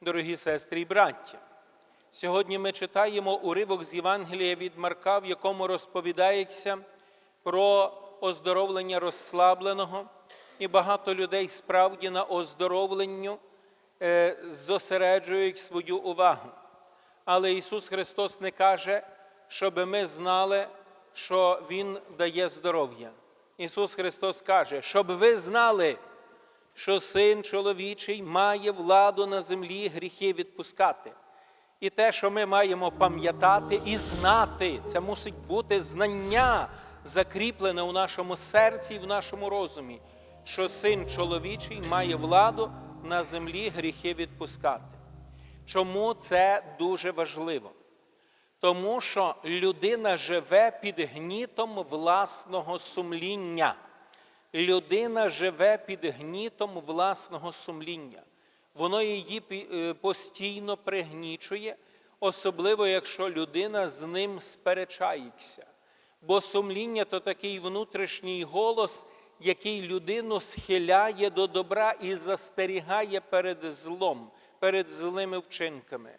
дорогі сестри і браття. Сьогодні ми читаємо уривок з Євангелія від Марка, в якому розповідається про оздоровлення розслабленого, і багато людей справді на оздоровленню е, зосереджують свою увагу. Але Ісус Христос не каже, щоб ми знали, що Він дає здоров'я. Ісус Христос каже, щоб ви знали, що Син чоловічий має владу на землі гріхи відпускати. І те, що ми маємо пам'ятати і знати, це мусить бути знання, закріплене у нашому серці і в нашому розумі, що син чоловічий має владу на землі гріхи відпускати. Чому це дуже важливо? Тому що людина живе під гнітом власного сумління. Людина живе під гнітом власного сумління. Воно її е, постійно пригнічує, особливо якщо людина з ним сперечається. Бо сумління то такий внутрішній голос, який людину схиляє до добра і застерігає перед злом, перед злими вчинками.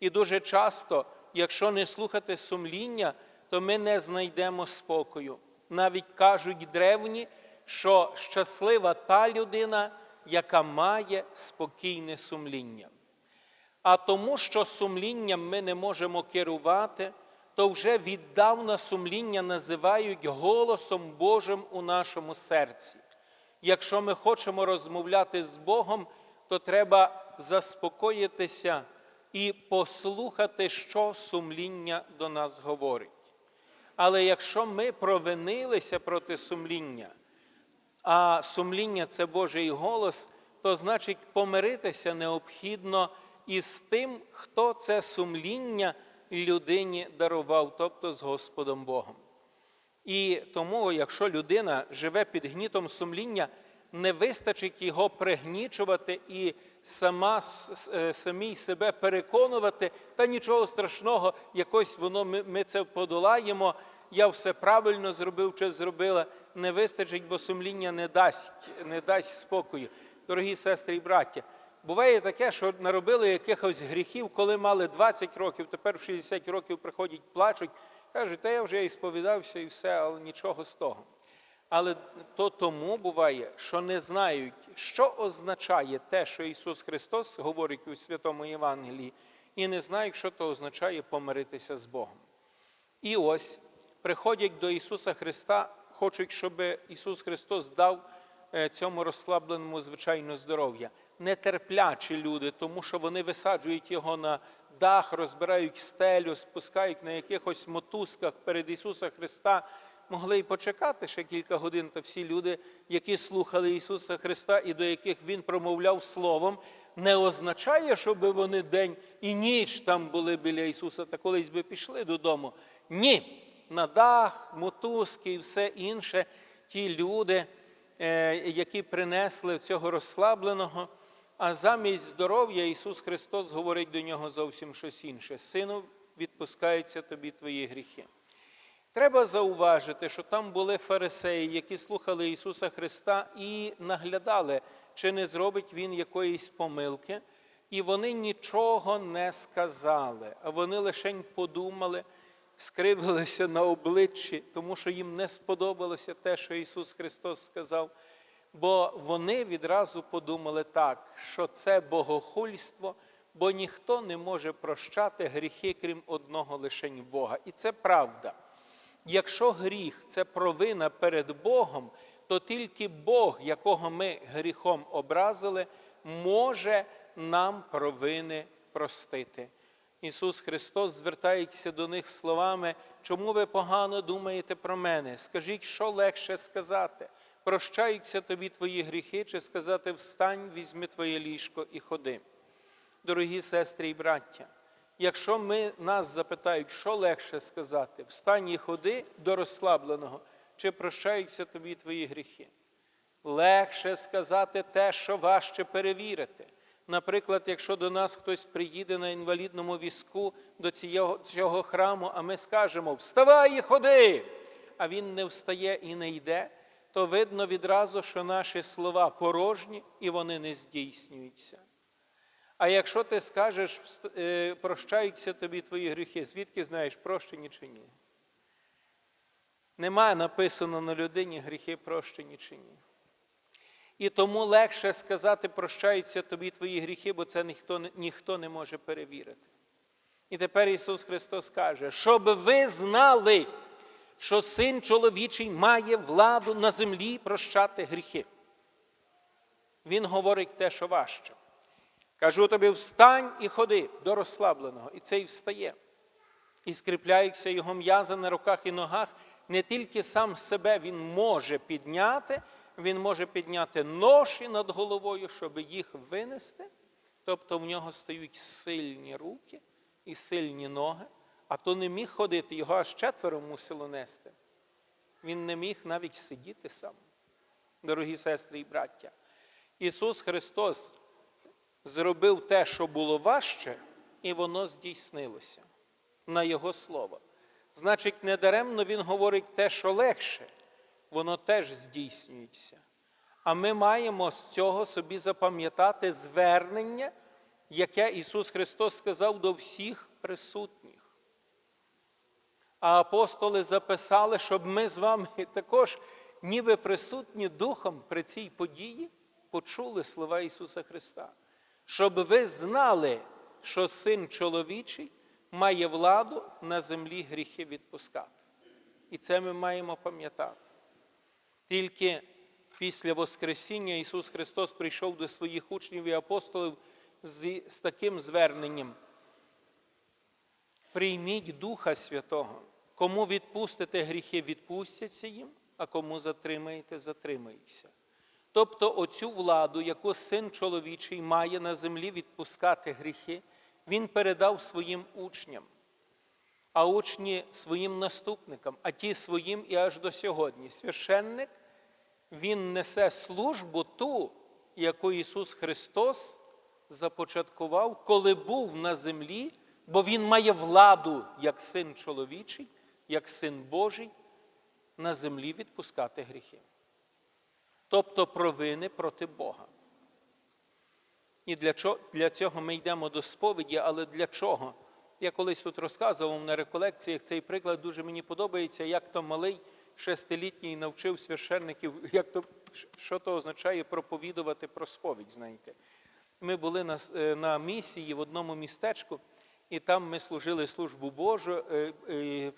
І дуже часто, якщо не слухати сумління, то ми не знайдемо спокою. Навіть кажуть древні, що щаслива та людина, яка має спокійне сумління. А тому, що сумлінням ми не можемо керувати, то вже віддавна сумління називають голосом Божим у нашому серці. Якщо ми хочемо розмовляти з Богом, то треба заспокоїтися і послухати, що сумління до нас говорить. Але якщо ми провинилися проти сумління, а сумління це Божий голос, то значить помиритися необхідно із тим, хто це сумління людині дарував, тобто з Господом Богом. І тому, якщо людина живе під гнітом сумління, не вистачить його пригнічувати і сама, е, самій себе переконувати, та нічого страшного, якось воно ми, ми це подолаємо, я все правильно зробив чи зробила, не вистачить, бо сумління не дасть, не дасть спокою. Дорогі сестри і браття, буває таке, що наробили якихось гріхів, коли мали 20 років, тепер в 60 років приходять, плачуть, кажуть, та я вже і сповідався і все, але нічого з того. Але то тому буває, що не знають, що означає те, що Ісус Христос говорить у Святому Євангелії, і не знають, що то означає помиритися з Богом. І ось приходять до Ісуса Христа, хочуть, щоб Ісус Христос дав е, цьому розслабленому звичайно здоров'я. Нетерплячі люди, тому що вони висаджують його на дах, розбирають стелю, спускають на якихось мотузках перед Ісуса Христа. Могли й почекати ще кілька годин, та всі люди, які слухали Ісуса Христа і до яких Він промовляв Словом, не означає, щоб вони день і ніч там були біля Ісуса, та колись би пішли додому. Ні, на дах, мотузки і все інше, ті люди, е, які принесли цього розслабленого, а замість здоров'я Ісус Христос говорить до нього зовсім щось інше. Сину, відпускаються тобі твої гріхи. Треба зауважити, що там були фарисеї, які слухали Ісуса Христа і наглядали, чи не зробить Він якоїсь помилки, і вони нічого не сказали, а вони лише подумали, скривилися на обличчі, тому що їм не сподобалося те, що Ісус Христос сказав. Бо вони відразу подумали так, що це богохульство, бо ніхто не може прощати гріхи, крім одного лишень Бога. І це правда. Якщо гріх це провина перед Богом, то тільки Бог, якого ми гріхом образили, може нам провини простити. Ісус Христос звертається до них словами, чому ви погано думаєте про мене? Скажіть, що легше сказати? Прощаються тобі твої гріхи, чи сказати встань, візьми твоє ліжко і ходи. Дорогі сестри і браття, якщо ми, нас запитають, що легше сказати, встань і ходи до розслабленого, чи прощаються тобі твої гріхи? Легше сказати те, що важче перевірити. Наприклад, якщо до нас хтось приїде на інвалідному візку до цього, цього храму, а ми скажемо Вставай і ходи! А він не встає і не йде, то видно відразу, що наші слова порожні і вони не здійснюються. А якщо ти скажеш, е, прощаються тобі твої гріхи, звідки знаєш, прощені чи ні? Немає написано на людині гріхи прощені чи ні. І тому легше сказати, прощаються тобі твої гріхи, бо це ніхто, ніхто не може перевірити. І тепер Ісус Христос каже, щоб ви знали, що син чоловічий має владу на землі прощати гріхи. Він говорить те, що важче. Кажу тобі, встань і ходи до розслабленого. І цей встає. І скріпляються його м'язи на руках і ногах. Не тільки сам себе він може підняти, він може підняти ноші над головою, щоб їх винести. Тобто в нього стають сильні руки і сильні ноги, а то не міг ходити, його аж четверо мусило нести. Він не міг навіть сидіти сам. Дорогі сестри і браття. Ісус Христос зробив те, що було важче, і воно здійснилося на Його Слово. Значить, недаремно Він говорить те, що легше, воно теж здійснюється. А ми маємо з цього собі запам'ятати звернення, яке Ісус Христос сказав до всіх присутніх. А апостоли записали, щоб ми з вами також, ніби присутні духом при цій події, почули слова Ісуса Христа. Щоб ви знали, що син чоловічий має владу на землі гріхи відпускати. І це ми маємо пам'ятати. Тільки після Воскресіння Ісус Христос прийшов до своїх учнів і апостолів з, з таким зверненням. Прийміть Духа Святого. Кому відпустите гріхи, відпустяться їм, а кому затримаєте, затримаються. Тобто оцю владу, яку син чоловічий має на землі відпускати гріхи, він передав своїм учням, а учні своїм наступникам, а ті своїм і аж до сьогодні. Священник він несе службу ту, яку Ісус Христос започаткував, коли був на землі, бо Він має владу як син чоловічий, як син Божий, на землі відпускати гріхи. Тобто провини проти Бога. І для, чого, для цього ми йдемо до сповіді, але для чого? Я колись тут розказував на реколекціях цей приклад дуже мені подобається, як то малий шестилітній навчив священників, як то, що то означає проповідувати про сповідь, знаєте. Ми були на, е, на місії в одному містечку, і там ми служили службу Божу, е, е,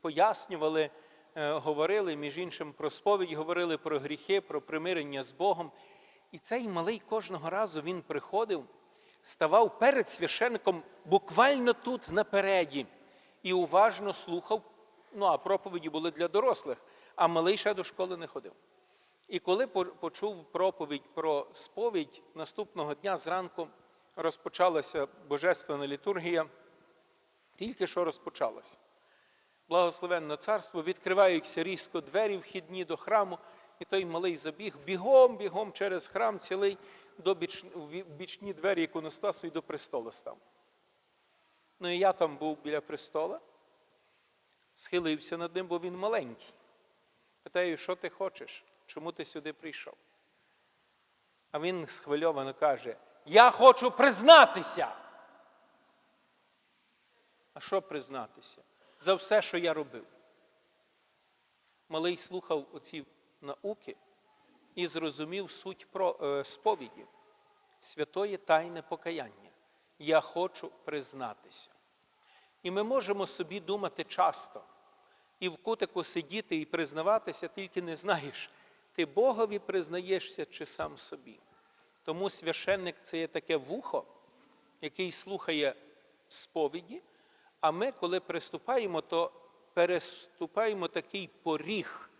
пояснювали, говорили, між іншим, про сповідь, говорили про гріхи, про примирення з Богом. І цей малий кожного разу він приходив, ставав перед священником буквально тут напереді і уважно слухав. Ну, а проповіді були для дорослих, а малий ще до школи не ходив. І коли почув проповідь про сповідь, наступного дня зранку розпочалася божественна літургія, тільки що розпочалася. Благословенне царство, відкриваються різко двері вхідні до храму, і той малий забіг бігом, бігом через храм цілий до біч, бічні двері іконостасу і до престола став. Ну і я там був біля престола, схилився над ним, бо він маленький. Питаю, що ти хочеш? Чому ти сюди прийшов? А він схвильовано каже: Я хочу признатися. А що признатися? За все, що я робив. Малий слухав оці науки і зрозумів суть про, е, сповіді, святої тайне покаяння. Я хочу признатися. І ми можемо собі думати часто, і в кутику сидіти і признаватися, тільки не знаєш, ти Богові признаєшся чи сам собі. Тому священник це є таке вухо, який слухає сповіді, а ми, коли приступаємо, то переступаємо такий поріг.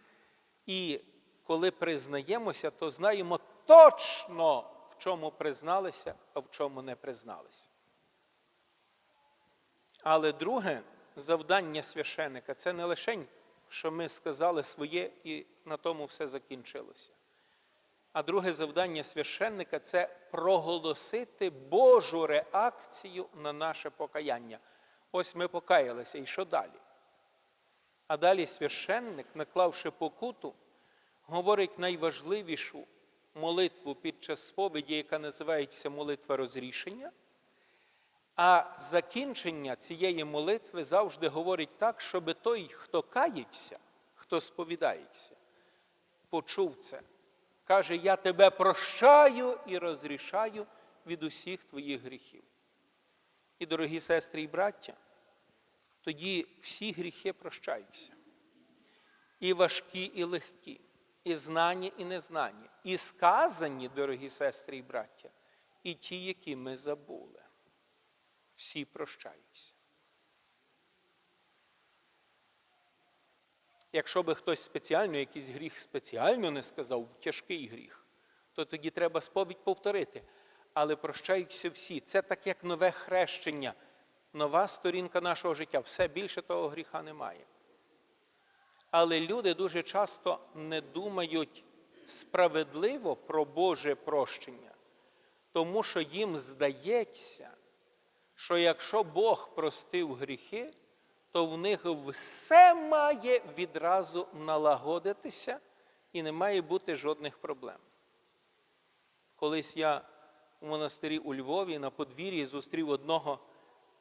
І коли признаємося, то знаємо точно, в чому призналися, а в чому не призналися. Але друге завдання священика це не лише, що ми сказали своє і на тому все закінчилося. А друге завдання священника це проголосити Божу реакцію на наше покаяння. Ось ми покаялися, і що далі? А далі священник, наклавши покуту, говорить найважливішу молитву під час сповіді, яка називається молитва розрішення. А закінчення цієї молитви завжди говорить так, щоб той, хто кається, хто сповідається, почув це. Каже, я тебе прощаю і розрішаю від усіх твоїх гріхів. І, дорогі сестри і браття, тоді всі гріхи прощаються. І важкі, і легкі, і знані, і незнані, і сказані, дорогі сестри і браття, і ті, які ми забули. Всі прощаються. Якщо би хтось спеціально якийсь гріх спеціально не сказав, тяжкий гріх, то тоді треба сповідь повторити. Але прощаються всі. Це так як нове хрещення, нова сторінка нашого життя. Все більше того гріха немає. Але люди дуже часто не думають справедливо про Боже прощення, тому що їм здається, що якщо Бог простив гріхи, то в них все має відразу налагодитися і не має бути жодних проблем. Колись я у монастирі у Львові на подвір'ї зустрів одного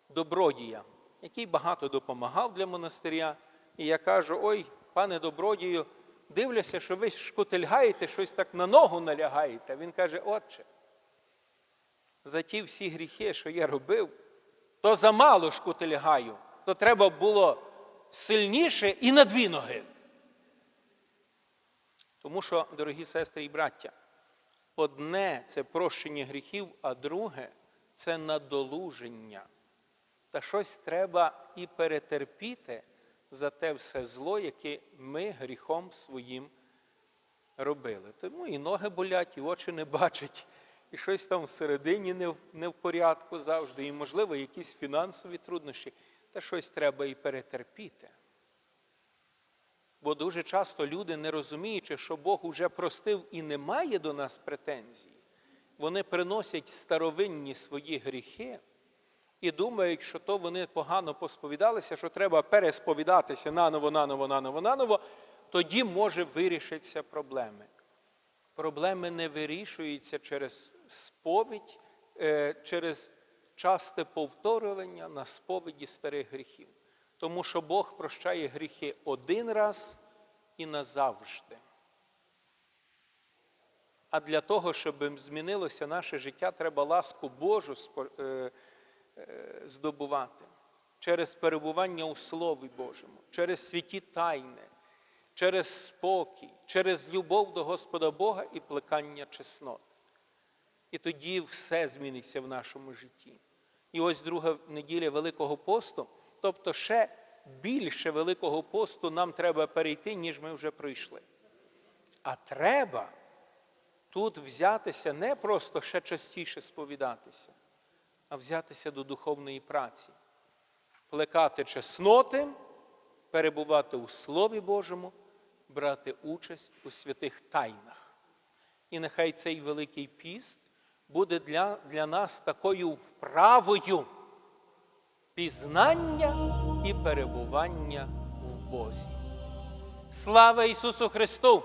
добродія, який багато допомагав для монастиря. І я кажу: ой, пане добродію, дивлюся, що ви шкутильгаєте, щось так на ногу налягаєте. Він каже, отче, за ті всі гріхи, що я робив, то замало шкутильгаю, то треба було сильніше і на дві ноги. Тому що, дорогі сестри і браття, одне це прощення гріхів, а друге це надолуження. Та щось треба і перетерпіти за те все зло, яке ми гріхом своїм робили. Тому і ноги болять, і очі не бачать, і щось там всередині не в, не в порядку завжди, і, можливо, якісь фінансові труднощі, та щось треба і перетерпіти. Бо дуже часто люди, не розуміючи, що Бог уже простив і не має до нас претензій, вони приносять старовинні свої гріхи і думають, що то вони погано посповідалися, що треба пересповідатися наново, наново, наново, наново, тоді може вирішитися проблеми. Проблеми не вирішуються через сповідь, е, через часте повторювання на сповіді старих гріхів. Тому що Бог прощає гріхи один раз і назавжди. А для того, щоб змінилося наше життя, треба ласку Божу е, здобувати через перебування у Слові Божому, через святі тайни, через спокій, через любов до Господа Бога і плекання чеснот. І тоді все зміниться в нашому житті. І ось друга неділя Великого посту, тобто ще більше Великого посту нам треба перейти, ніж ми вже пройшли. А треба тут взятися не просто ще частіше сповідатися, а взятися до духовної праці, плекати чесноти, перебувати у Слові Божому, брати участь у святих тайнах. І нехай цей Великий піст буде для, для нас такою вправою пізнання і перебування в Бозі. Слава Ісусу Христу!